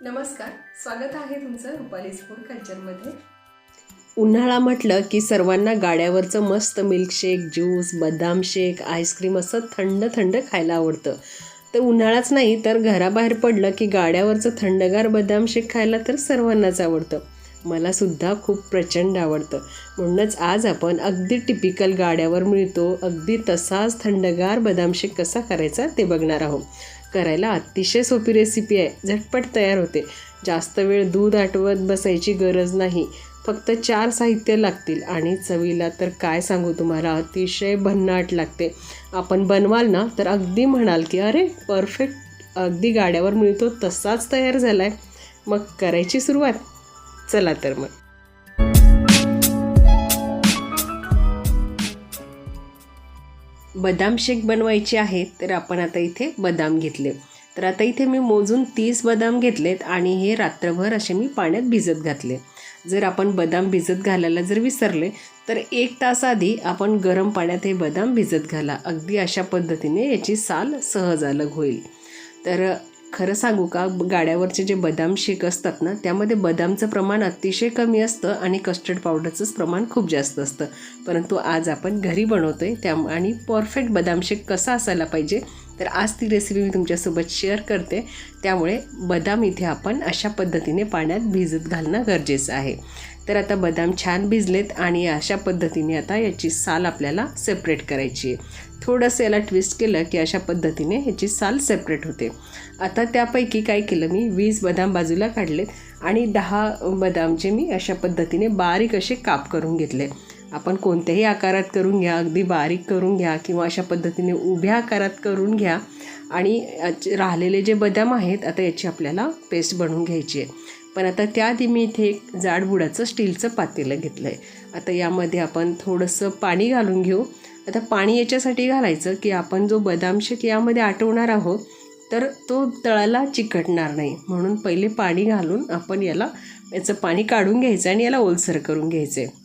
नमस्कार स्वागत आहे तुमचं रुपालीज फूड कल्चरमध्ये. उन्हाळा म्हटलं की सर्वांना गाड्यावरचं मस्त मिल्कशेक ज्यूस बदाम शेक आईस्क्रीम असं थंड थंड खायला आवडतं. तर उन्हाळाच नाही तर घराबाहेर पडलं की गाड्यावरचं थंडगार बदाम शेक खायला तर सर्वांनाच आवडतं. मला सुद्धा खूप प्रचंड आवडतं. म्हणूनच आज आपण अगदी टिपिकल गाड्यावर मिळतो अगदी तसाच थंडगार बदाम शेक कसा करायचा ते बघणार आहोत. करायला अतिशय सोपी रेसिपी आहे. झटपट तयार होते. जास्त वेळ दूध आटवत बसायची गरज नाही. फक्त चार साहित्य लागतील. आणि चवीला तर काय सांगू तुम्हाला? अतिशय भन्नाट लागते. आपण बनवाल ना तर अगदी म्हणाल की अरे परफेक्ट अगदी गाड्यावर मिळतो तसाच तयार झाला आहे मग करायची सुरुवात. चला तर मग. बदाम शेक बनवायचे आहे तर आपण आता इथे बदाम घेतले. तर आता इथे मी मोजून तीस बदाम घेतलेत आणि हे रात्रभर असे मी पाण्यात भिजत घातले. जर आपण बदाम भिजत घालायला जर विसरले तर एक तास आधी आपण गरम पाण्यात हे बदाम भिजत घाला. अगदी अशा पद्धतीने याची साल सहज अलग होईल. तर खरं सांगू का गाड्यावरचे जे बदाम शेक असतात ना त्यामध्ये बदामचं प्रमाण अतिशय कमी असतं आणि कस्टर्ड पावडरचंच प्रमाण खूप जास्त असतं. परंतु आज आपण घरी बनवतो आहे त्या आणि परफेक्ट बदाम शेक कसा असायला पाहिजे तर आज ती रेसिपी मी तुमच्यासोबत शेअर करते. त्यामुळे बदाम इथे आपण अशा पद्धतीने पाण्यात भिजत घालणं गरजेचं आहे. तर आता बदाम छान भिजलेत आणि अशा पद्धतीने आता याची साल आपल्याला सेपरेट करायची आहे. थोडंसं याला ट्विस्ट केलं की अशा पद्धतीने ह्याची साल सेपरेट होते. आता त्यापैकी काय केलं मी? वीस बदाम बाजूला काढलेत आणि दहा बदामचे मी अशा पद्धतीने बारीक असे काप करून घेतले. आपण कोणत्याही आकारात करून घ्या अगदी बारीक करून घ्या किंवा अशा पद्धतीने उभ्या आकारात करून घ्या. आणि राहिलेले जे बदाम आहेत आता याची आपल्याला पेस्ट बनवून घ्यायची आहे. पण आता त्याआधी मी इथे एक जाडबुडाचं स्टीलचं पातेलं घेतलं आहे आता यामध्ये आपण थोडंसं पाणी घालून घेऊ. आता पाणी याच्यासाठी घालायचं की आपण जो बदाम शेक यामध्ये आटवणार आहोत तर तो तळाला चिकटणार नाही. म्हणून पहिले पाणी घालून आपण याला याचं पाणी काढून घ्यायचं आणि याला ओलसर करून घ्यायचं आहे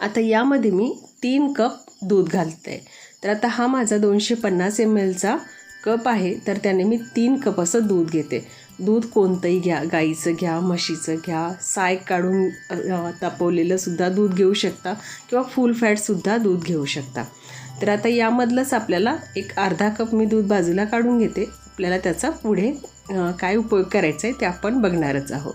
आता यामध्ये मी तीन कप दूध घालते. तर आता हा माझा दोनशे पन्नास एम एलचा कप आहे तर त्याने मी तीन कप असं दूध घेते. दूध कोणतंही घ्या गाईचं घ्या म्हशीचं घ्या साय काढून तापवलेलंसुद्धा दूध घेऊ शकता किंवा फुल फॅटसुद्धा दूध घेऊ शकता. तर आता यामधलंच आपल्याला एक अर्धा कप मी दूध बाजूला काढून घेते. आपल्याला त्याचा पुढे काय उपयोग करायचा आहे ते आपण बघणारच आहोत.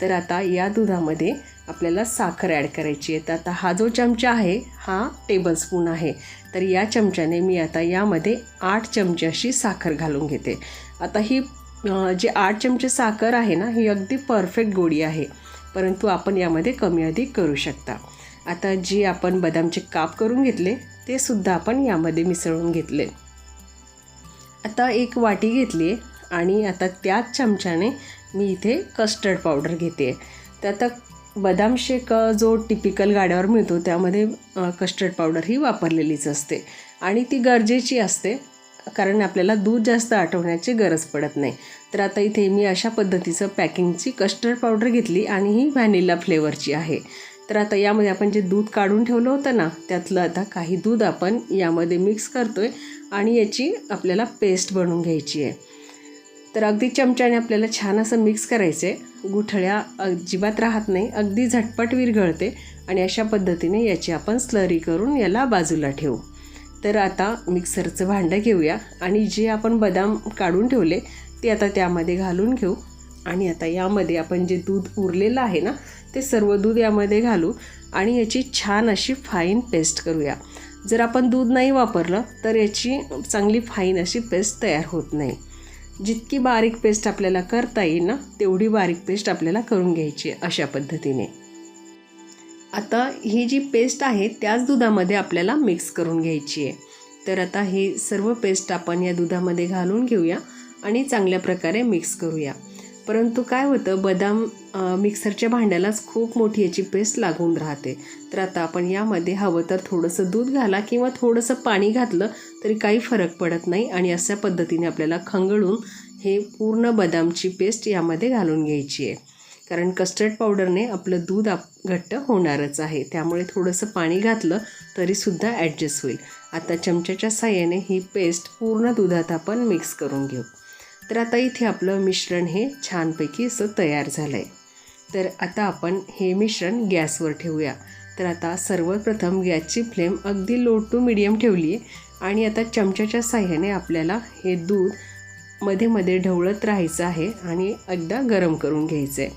तर आता या दुधामध्ये आपल्याला साखर ॲड करायची आहे. तर आता हा जो चमचा आहे हा टेबलस्पून आहे. तर या चमच्याने मी आता यामध्ये आठ चमचे अशी साखर घालून घेते. आता ही जी आठ चमचे साखर आहे ना ही अगदी परफेक्ट गोडी आहे. परंतु आपण यामध्ये कमी अधिक करू शकता. आता जी आपण बदामचे काप करून घेतले ते सुद्धा आपण यामध्ये मिसळून घेतले. आता एक वाटी घेतली आहे आणि आता त्याच चमच्याने मी इथे कस्टर्ड पावडर घेते. तर आता बदाम शेक जो टिपिकल गाड्यावर मिळतो त्यामध्ये कस्टर्ड पावडर ही वापरलेलीच असते. आणि ती गरजेची असते. कारण आपल्याला दूध जास्त आठवण्याची गरज पडत नाही. तर आता इथे मी अशा पद्धतीचं पॅकिंगची कस्टर्ड पावडर घेतली आणि ही व्हॅनिला फ्लेवरची आहे. तर आता यामध्ये आपण जे दूध काढून ठेवलं होतं ना त्यातलं आता काही दूध आपण यामध्ये मिक्स करतो आहे आणि याची आपल्याला पेस्ट बनवून घ्यायची आहे. तर अगदी चमच्याने आपल्याला छान असं मिक्स करायचं आहे गुठळ्या अजिबात राहत नाही अगदी झटपट विरघळते आणि अशा पद्धतीने याची आपण स्लरी करून याला बाजूला ठेवू. तर आता मिक्सरचं भांडं घेऊया आणि जे आपण बदाम काढून ठेवले ते आता त्यामध्ये घालून घेऊ. आणि आता यामध्ये आपण जे दूध उरलेलं आहे ना ते सर्व दूध यामध्ये घालू आणि याची छान अशी फाईन पेस्ट करूया. जर आपण दूध नाही वापरलं तर याची चांगली फाईन अशी पेस्ट तयार होत नाही. जितकी बारीक पेस्ट आपल्याला करता येईल ना तेवढी बारीक पेस्ट आपल्याला करून घ्यायची अशा पद्धतीने. आता ही जी पेस्ट आहे त्याच दुधामध्ये आपल्याला मिक्स करून घ्यायची आहे. तर आता ही सर्व पेस्ट आपण या दुधामध्ये घालून घेऊया आणि चांगल्या प्रकारे मिक्स करूया. परंतु काय होतं बदाम मिक्सरच्या भांड्यालाच खूप मोठी याची पेस्ट लागून राहते. तर आता आपण यामध्ये हवं तर थोडंसं दूध घाला किंवा थोडंसं पाणी घातलं तरी काही फरक पडत नाही आणि अशा पद्धतीने आपल्याला खंगळून हे पूर्ण बदामची पेस्ट यामध्ये घालून घ्यायची आहे. कारण कस्टर्ड पावडरने आपलं दूध आप घट्ट होणारच आहे. त्यामुळे थोडंसं पाणी घातलं तरीसुद्धा ॲडजस्ट होईल. आता चमच्याच्या साह्याने ही पेस्ट पूर्ण दुधात आपण मिक्स करून घेऊ. तर आता इथे आपलं मिश्रण हे छानपैकी असं तयार झालं आहे तर आता आपण हे मिश्रण गॅसवर ठेवूया. तर आता सर्वप्रथम गॅसची फ्लेम अगदी लो टू मिडियम ठेवली आहे आणि आता चमच्याच्या साह्याने आपल्याला हे दूध मध्ये मध्ये ढवळत राहायचं आहे आणि एकदा गरम करून घ्यायचं आहे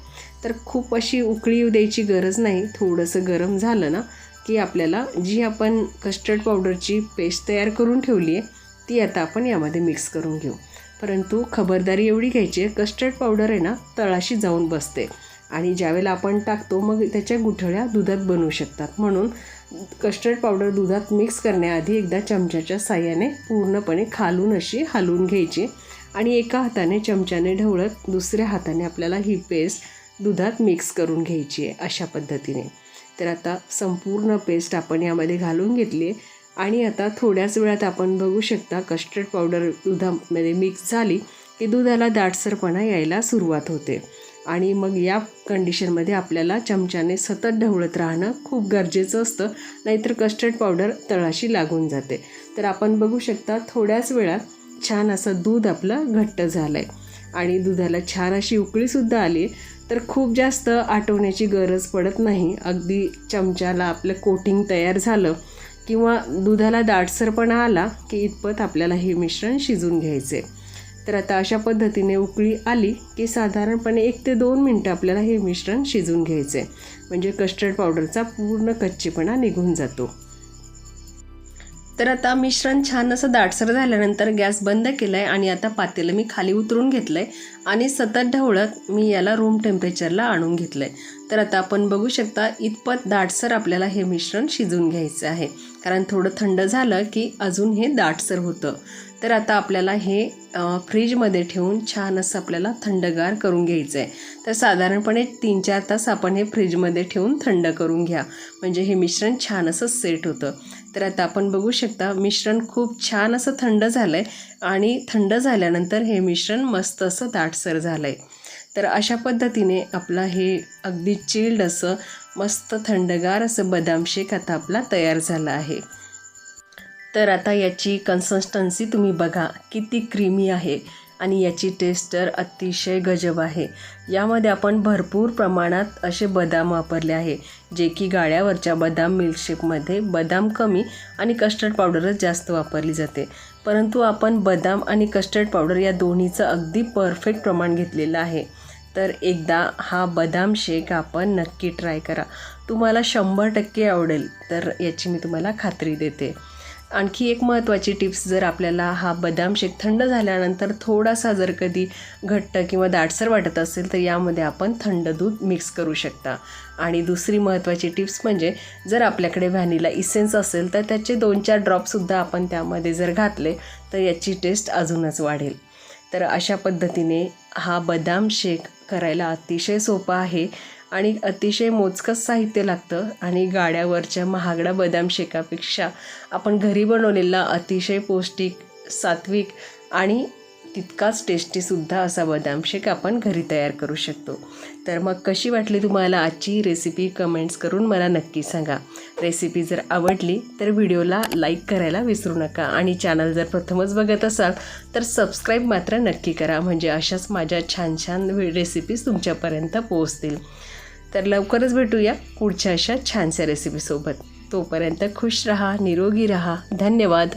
तर खूप अशी उकळी द्यायची गरज नाही. थोडंसं गरम झालं ना की आपल्याला जी आपण कस्टर्ड पावडरची पेस्ट तयार करून ठेवली आहे ती आता आपण यामध्ये मिक्स करून घेऊ. परंतु खबरदारी एवढी घ्यायची आहे कस्टर्ड पावडर आहे ना तळाशी जाऊन बसते. आणि ज्यावेळेला आपण टाकतो मग त्याच्या गुठळ्या दुधात बनवू शकतात. म्हणून कस्टर्ड पावडर दुधात मिक्स करण्याआधी एकदा चमच्याच्या साह्याने पूर्णपणे खालून अशी हलवून घ्यायची. आणि एका हाताने चमच्याने ढवळत दुसऱ्या हाताने आपल्याला ही पेस्ट दुधात मिक्स करून घ्यायची आहे अशा पद्धतीने. तर आता संपूर्ण पेस्ट आपण यामध्ये घालून घेतली आहे. आणि आता थोड्याच वेळात आपण बघू शकता कस्टर्ड पावडर दुधामध्ये मिक्स झाली की दुधाला दाटसरपणा यायला सुरुवात होते. आणि मग या कंडिशनमध्ये आपल्याला चमच्याने सतत ढवळत राहणं खूप गरजेचं असतं. नाहीतर कस्टर्ड पावडर तळाशी लागून जाते. तर आपण बघू शकता थोड्याच वेळात छान असं दूध आपलं घट्ट झालं आहे आणि दुधाला छान अशी उकळीसुद्धा आली तर खूप जास्त आटवण्याची गरज पडत नाही. अगदी चमच्याला आपलं कोटिंग तयार झालं किंवा दुधाला दाटसरपणा आला की इतपत आपल्याला हे मिश्रण शिजून घ्यायचे तर आता अशा पद्धतीने उकळी आली की साधारणपणे एक ते दोन मिनटं आपल्याला हे मिश्रण शिजून घ्यायचे म्हणजे कस्टर्ड पावडरचा पूर्ण कच्चेपणा निघून जातो. तर आता मिश्रण छान असं दाटसर झाल्यानंतर गॅस बंद केला आहे आणि आता पातेलं मी खाली उतरून घेतलं आहे आणि सतत ढवळत मी याला रूम टेम्परेचरला आणून घेतलं आहे तर आता आपण बघू शकता इतपत दाटसर आपल्याला हे मिश्रण शिजून घ्यायचं आहे. कारण थोडं थंड झालं की अजून हे दाटसर होतं. तर आता आपल्याला हे फ्रीजमध्ये ठेवून छान असं आपल्याला थंडगार करून घ्यायचं आहे तर साधारणपणे तीन चार तास आपण हे फ्रीजमध्ये ठेवून थंड करून घ्या. म्हणजे हे मिश्रण छान असं सेट होतं. तर आता आपण बघू शकता मिश्रण खूप छान असं थंड झालं आहे आणि थंड झाल्यानंतर हे मिश्रण मस्त असं दाटसर झालं आहे तर अशा पद्धतीने आपला हे अगदी चिल्ड असं मस्त थंडगार असं बदाम शेक आता आपला तयार झाला आहे. तर आता याची कन्सिस्टन्सी तुम्ही बघा किती क्रीमी आहे. आणि याची टेस्ट तर अतिशय गजब आहे. यामध्ये आपण भरपूर प्रमाणात असे बदाम वापरले आहे जे की गाड्यावरच्या बदाम मिल्कशेकमध्ये बदाम कमी आणि कस्टर्ड पावडरच जास्त वापरली जाते. परंतु आपण बदाम आणि कस्टर्ड पावडर या दोन्हीचं अगदी परफेक्ट प्रमाण घेतलेलं आहे. तर एकदा हा बदाम शेक आपण नक्की ट्राय करा. तुम्हाला शंभर टक्के आवडेल तर याची मी तुम्हाला खात्री देते. आणखी एक महत्त्वाची टिप्स जर आपल्याला हा बदाम शेक थंड झाल्यानंतर थोडासा जर कधी घट्ट किंवा दाटसर वाटत असेल तर यामध्ये आपण थंड दूध मिक्स करू शकता. आणि दुसरी महत्त्वाची टिप्स म्हणजे जर आपल्याकडे व्हॅनिला इसेन्स असेल तर त्याचे दोन चार ड्रॉपसुद्धा आपण त्यामध्ये जर घातले तर याची टेस्ट अजूनच वाढेल. तर अशा पद्धतीने हा बदाम शेक करायला अतिशय सोपा आहे. आणि अतिशय मोजकंच साहित्य लागतं आणि गाड्यावरच्या महागडा बदाम शेकापेक्षा आपण घरी बनवलेला अतिशय पौष्टिक सात्विक आणि तितकाच टेस्टीसुद्धा असा बदाम शेक आपण घरी तयार करू शकतो. तर मग कशी वाटली तुम्हाला आजची रेसिपी कमेंट्स करून मला नक्की सांगा. रेसिपी जर आवडली तर व्हिडिओला लाईक करायला विसरू नका आणि चॅनल जर प्रथमच बघत असाल तर सबस्क्राईब मात्र नक्की करा. म्हणजे अशाच माझ्या छान छान रेसिपीज तुमच्यापर्यंत पोहोचतील. तर लवकरच भेटूया पुढच्या अशा छानशा रेसिपीसोबत तोपर्यंत खुश रहा निरोगी रहा. धन्यवाद.